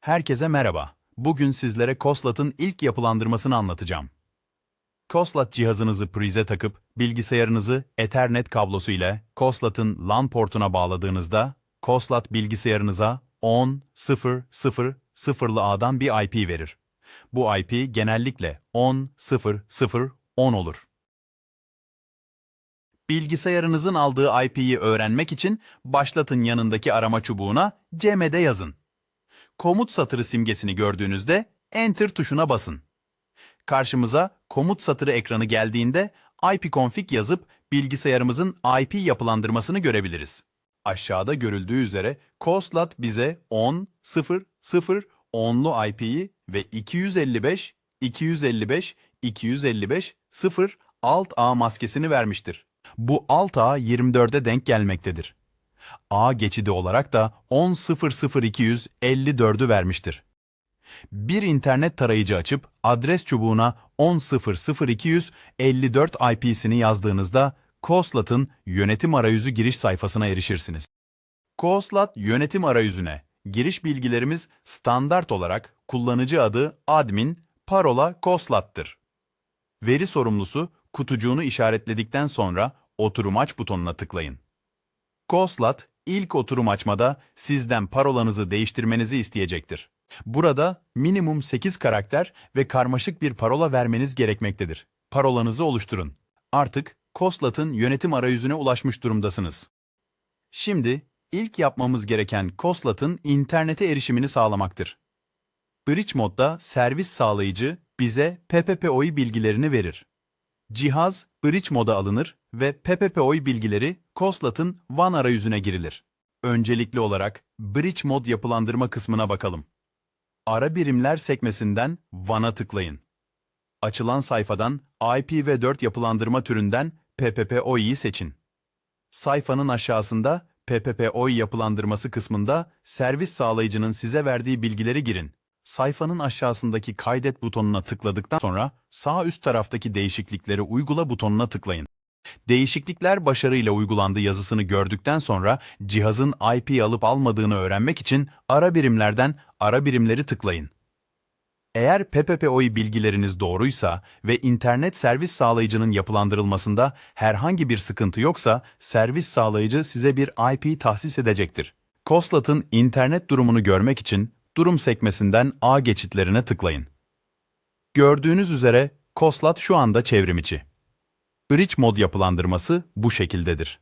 Herkese merhaba. Bugün sizlere Koslat'ın ilk yapılandırmasını anlatacağım. Koslat cihazınızı prize takıp bilgisayarınızı Ethernet kablosu ile Koslat'ın LAN portuna bağladığınızda Koslat bilgisayarınıza 10.0.0.0'lı ağdan bir IP verir. Bu IP genellikle 10.0.0.10 olur. Bilgisayarınızın aldığı IP'yi öğrenmek için başlatın yanındaki arama çubuğuna CMD yazın. Komut satırı simgesini gördüğünüzde Enter tuşuna basın. Karşımıza komut satırı ekranı geldiğinde ipconfig yazıp bilgisayarımızın IP yapılandırmasını görebiliriz. Aşağıda görüldüğü üzere Koslat bize 10, 0, 0, 10'lu IP'yi ve 255, 255, 255, 0, alt ağ maskesini vermiştir. Bu alt ağ 24'e denk gelmektedir. A geçidi olarak da 10.00254'ü vermiştir. Bir internet tarayıcı açıp adres çubuğuna 10.00254 IP'sini yazdığınızda Koslat'ın yönetim arayüzü giriş sayfasına erişirsiniz. Koslat yönetim arayüzüne giriş bilgilerimiz standart olarak kullanıcı adı admin, parola Koslat'tır. Veri sorumlusu kutucuğunu işaretledikten sonra oturum aç butonuna tıklayın. Koslat ilk oturum açmada sizden parolanızı değiştirmenizi isteyecektir. Burada minimum 8 karakter ve karmaşık bir parola vermeniz gerekmektedir. Parolanızı oluşturun. Artık Koslat'ın yönetim arayüzüne ulaşmış durumdasınız. Şimdi ilk yapmamız gereken Koslat'ın internete erişimini sağlamaktır. Bridge modda servis sağlayıcı bize PPPoI bilgilerini verir. Cihaz Bridge moda alınır ve PPPoI bilgileri Koslat'ın WAN arayüzüne girilir. Öncelikli olarak Bridge mod yapılandırma kısmına bakalım. Ara birimler sekmesinden WAN'a tıklayın. Açılan sayfadan IPv4 yapılandırma türünden PPPoI'yi seçin. Sayfanın aşağısında PPPoI yapılandırması kısmında servis sağlayıcının size verdiği bilgileri girin. Sayfanın aşağısındaki kaydet butonuna tıkladıktan sonra sağ üst taraftaki değişiklikleri uygula butonuna tıklayın. Değişiklikler başarıyla uygulandı yazısını gördükten sonra cihazın IP alıp almadığını öğrenmek için ara birimlerden ara birimleri tıklayın. Eğer PPPoI bilgileriniz doğruysa ve internet servis sağlayıcının yapılandırılmasında herhangi bir sıkıntı yoksa servis sağlayıcı size bir IP tahsis edecektir. Koslat'ın internet durumunu görmek için durum sekmesinden A geçitlerine tıklayın. Gördüğünüz üzere Koslat şu anda çevrimiçi. Bridge mod yapılandırması bu şekildedir.